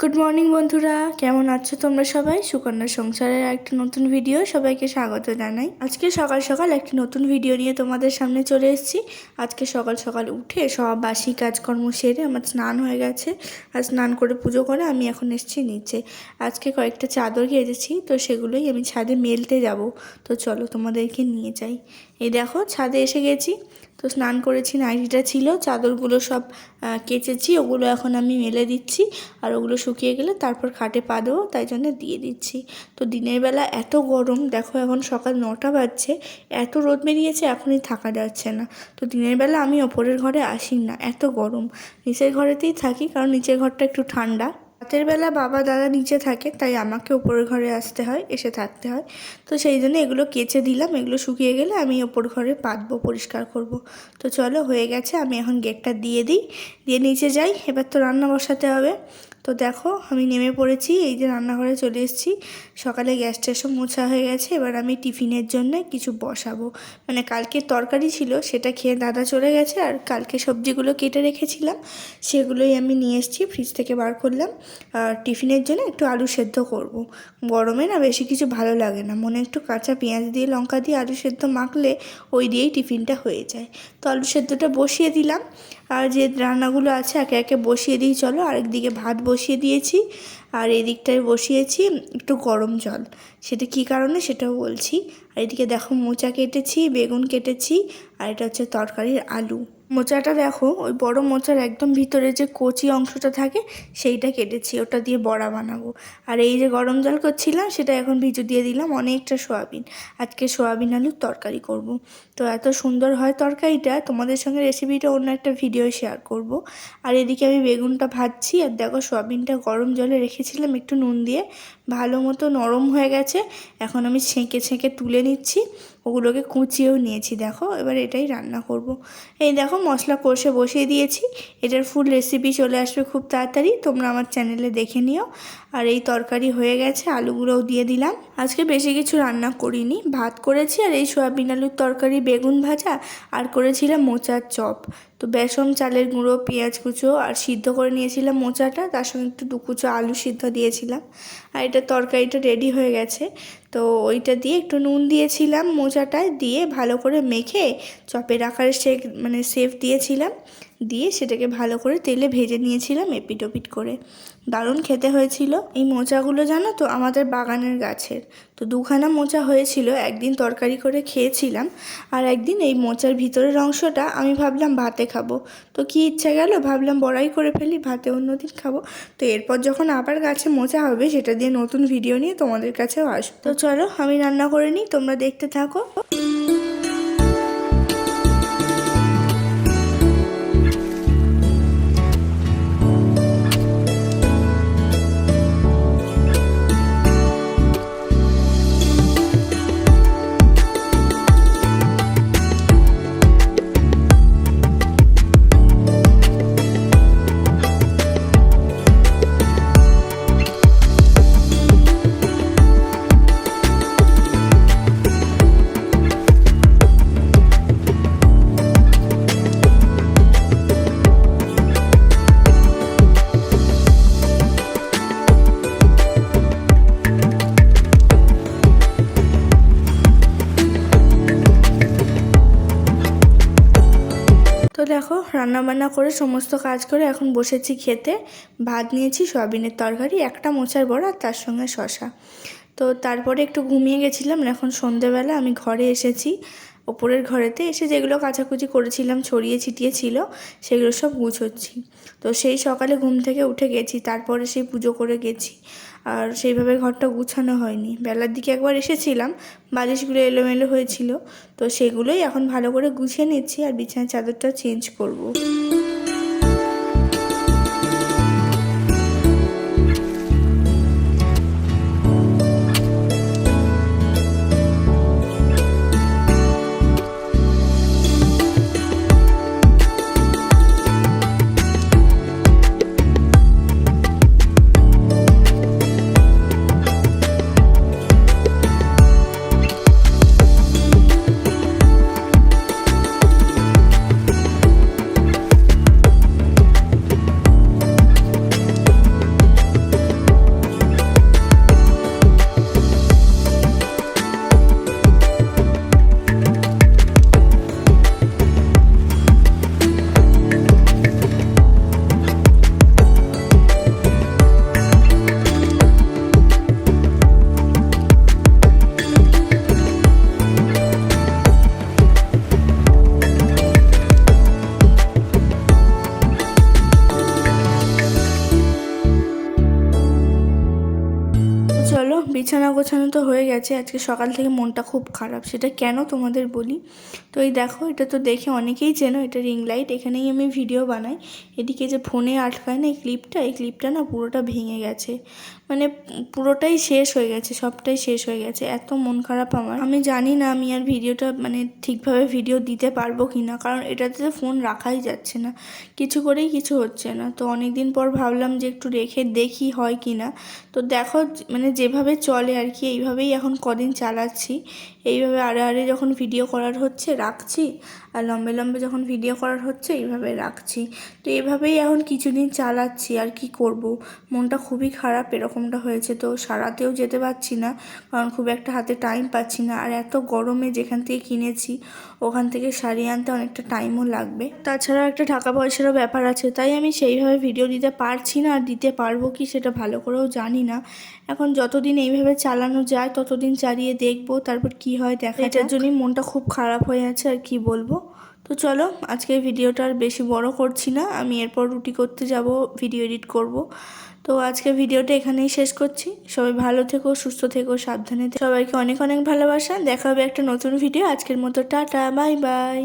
Good morning বন্ধুরা। কেমন আছো তোমরা সবাই? সুকন্যা সংসারের একটা নতুন ভিডিও সবাইকে স্বাগত জানাই। আজকে সকাল সকাল একটি নতুন ভিডিও নিয়ে তোমাদের সামনে চলে এসেছি। আজকে সকাল সকাল উঠে সব বাসি কাজকর্ম সেরে আমার স্নান হয়ে গেছে। আর স্নান করে পুজো করে আমি এখন এসেছি নিচে। আজকে কয়েকটা চাদর কেটেছি তো সেগুলোই আমি ছাদে মেলতে যাব। তো চলো তোমাদেরকে নিয়ে যাই। এই দেখো, ছাদে এসে গেছি। তো স্নান করেছি, নাইটিটা ছিল, চাদরগুলো সব কেচেছি, ওগুলো এখন আমি মেলে দিচ্ছি, আর ওগুলো শুকিয়ে গেলে তারপর খাটে পা দেবো তাই জন্য দিয়ে দিচ্ছি। তো দিনের বেলা এত গরম, দেখো এখন সকাল নটা বাজছে, এত রোদ বেরিয়েছে, এখনই থাকা যাচ্ছে না। তো দিনের বেলা আমি ওপরের ঘরে আসি না এত গরম। নিচের ঘরেতেই থাকি, কারণ নিচের ঘরটা একটু ঠান্ডা। রাতের বেলা বাবা দাদা নিচে থাকে, তাই আমাকে ওপরের ঘরে আসতে হয়, এসে থাকতে হয়। তো সেই জন্য এগুলো কেচে দিলাম, এগুলো শুকিয়ে গেলে আমি ওপর ঘরে পাতবো পরিষ্কার করব। তো চলো, হয়ে গেছে, আমি এখন গেটটা দিয়ে দিই, দিয়ে নিচে যাই। এবার তো রান্না বসাতে হবে। তো দেখো, আমি নেমে পড়েছি, এই যে রান্নাঘরে চলে এসেছি। সকালে গ্যাস ট্যাসও মোছা হয়ে গেছে, এবার আমি টিফিনের জন্য কিছু বসাবো। মানে কালকে তরকারি ছিল, সেটা খেয়ে দাদা চলে গেছে, আর কালকে সবজিগুলো কেটে রেখেছিলাম, সেগুলোই আমি নিয়ে এসেছি ফ্রিজ থেকে বার করলাম। আর টিফিনের জন্য একটু আলু সেদ্ধ করব। গরমে না বেশি কিছু ভালো লাগে না, মনে একটু কাঁচা পেঁয়াজ দিয়ে, লঙ্কা দিয়ে আলু সেদ্ধ মাখলে ওই দিয়েই টিফিনটা হয়ে যায়। তো আলু সেদ্ধটা বসিয়ে দিলাম আর যে রান্নাগুলো আছে, একে একে বসিয়ে দিই, চলো। আরেকদিকে ভাত বসিয়ে দিয়েছি। আর এদিকটায় বসিয়েছি একটু গরম জল। সেটা কি কারণে সেটাও বলছি। আর এদিকে দেখো মোচা কেটেছি, বেগুন কেটেছি, আর এটা হচ্ছে তরকারির আলু। মোচাটা দেখো, ওই বড় মোচার একদম ভিতরে যে কচি অংশটা থাকে, সেইটা কেটেছি, ওটা দিয়ে বড়া বানাবো আর এই যে গরম জল করছিলাম, সেটা এখন ভিজু দিয়ে দিলাম অনেকটা সোয়াবিন আজকে সোয়াবিন আলুর তরকারি করব। তো এত সুন্দর হয় তরকারিটা, তোমাদের সঙ্গে রেসিপিটা অন্য একটা ভিডিও শেয়ার করব। আর এদিকে আমি বেগুনটা ভাজছি, আর দেখো সোয়াবিনটা গরম জলে রেখেছিলাম, একটু নুন দিয়ে ভালো মতো নরম হয়ে গেছে, এখন আমি ছেঁকে ছেঁকে তুলে নিচ্ছি ওগুলোকে কুচিয়েও নিয়েছি, দেখো। এবার এটাই রান্না করব। এই দেখো, মশলা কষে বসিয়ে দিয়েছি। এটার ফুল রেসিপি চলে আসবে খুব তাড়াতাড়ি। তোমরা আমার চ্যানেলে দেখে নিও। আর এই তরকারি হয়ে গেছে আলুগুলোও দিয়ে দিলাম। আজকে বেশি কিছু রান্না করিনি। ভাত করেছি আর এই সয়াবিন আলুর তরকারি, বেগুন ভাজা, আর করেছিলাম মোচার চপ। তো বেসন, চালের গুঁড়ো, পেঁয়াজ কুচো আর সিদ্ধ করে নিয়েছিলাম মোচাটা। তার সঙ্গে একটু দু কুচো আলু সিদ্ধ দিয়েছিলাম। আর এটা তরকারিটা রেডি হয়ে গেছে। তো ওইটা দিয়ে একটু নুন দিয়েছিলাম মোচাটায়। দিয়ে ভালো করে মেখে চপের আকারে সে মানে সেফ দিয়েছিলাম। দিয়ে সেটাকে ভালো করে তেলে ভেজে নিয়েছিলাম এপিট ওপিট করে। দারুণ খেতে হয়েছিল। এই মোচাগুলো জানো তো আমাদের বাগানের গাছের। তো দুখানা মোচা হয়েছিল, একদিন তরকারি করে খেয়েছিলাম আর একদিন এই মোচার ভিতরের অংশটা আমি ভাবলাম ভাতে খাব। তো কি ইচ্ছা গেল? ভাবলাম বড়াই করে ফেলি, ভাতে অন্যদিন খাব। তো এরপর যখন আবার গাছে মোচা হবে, সেটা দিয়ে নতুন ভিডিও নিয়ে তোমাদের কাছেও আসব। তো চলো আমি রান্না করে নিই, তোমরা দেখতে থাকো। দেখো রান্না বান্না করে সমস্ত কাজ করে এখন বসেছি খেতে। ভাত নিয়েছি, সয়াবিনের তরকারি, একটা মোচার বড়া আর তার সঙ্গে শশা তো তারপরে একটু ঘুমিয়ে গেছিলাম এখন সন্ধেবেলা আমি ঘরে এসেছি। ওপরের ঘরেতে এসে যেগুলো কাচাকুচি করেছিলাম, ছড়িয়ে ছিটিয়ে ছিল, সেগুলো সব গুছোচ্ছি। তো সেই সকালে ঘুম থেকে উঠে গেছি, তারপরে সেই পুজো করে গেছি। আর সেইভাবে ঘরটা গুছানো হয়নি বেলার দিকে একবার এসেছিলাম, বালিশগুলো এলোমেলো হয়েছিল, তো সেগুলোই এখন ভালো করে গুছিয়ে নিচ্ছি আর বিছানার চাদরটাও চেঞ্জ করব। বিছানা গোছানো তো হয়ে গেছে, আজকে সকাল থেকে মনটা খুব খারাপ। সেটা কেন তোমাদের বলি? তো এই দেখো, এটা তো দেখে অনেকেই চেনো, এটা রিং লাইট এখানেই আমি ভিডিও বানাই। এদিকে যে ফোনে আটকায় না এই ক্লিপটা এই ক্লিপটা না পুরোটা ভেঙে গেছে। মানে পুরোটাই শেষ হয়ে গেছে, সবটাই শেষ হয়ে গেছে, এত মন খারাপ আমার। আমি জানি না আমি আর ভিডিওটা মানে ঠিকভাবে ভিডিও দিতে পারব কি না কারণ এটাতে তো ফোন রাখাই যাচ্ছে না। কিছু করেই কিছু হচ্ছে না। তো অনেক দিন পর ভাবলাম যে একটু রেখে দেখি হয় কি না তো দেখো মানে যেভাবে চলে আর কি। এইভাবেই এখন কদিন চালাচ্ছি। এইভাবে আড়ে আড়ে যখন ভিডিও করার হচ্ছে, রাখছি। আর লম্বে লম্বে যখন ভিডিও করার হচ্ছে, এইভাবে রাখছি। তো এইভাবেই এখন কিছুদিন চালাচ্ছি, আর কি করব? মনটা খুবই খারাপ এরকমটা হয়েছে। তো সারাতেও যেতে পারছি না, কারণ খুব একটা হাতে টাইম পাচ্ছি না। আর এত গরমে যেখান থেকে কিনেছি, ওখান থেকে সারিয়ে আনতে অনেকটা টাইমও লাগবে। তাছাড়া একটা টাকা পয়সারও ব্যাপার আছে, তাই আমি সেইভাবে ভিডিও দিতে পারছি না, আর দিতে পারব কি সেটা ভালো করেও জানি না। এখন যতদিন এইভাবে চালানো যায়, ততদিন চালিয়ে দেখব, তারপর কি হয় দেখা এটার জন্যই মনটা খুব খারাপ হয়ে আছে আর কি বলব? তো চলো আজকে ভিডিওটা আর বেশি বড় করছি না। আমি এরপর রুটি করতে যাব ভিডিও এডিট করব। তো আজকে ভিডিওটা এখানেই শেষ করছি। সবাই ভালো থেকো সুস্থ থেকো সাবধানে থেকো। সবাইকে অনেক অনেক ভালোবাসা। দেখা হবে একটা নতুন ভিডিও। আজকের মতো টাটা বাই বাই।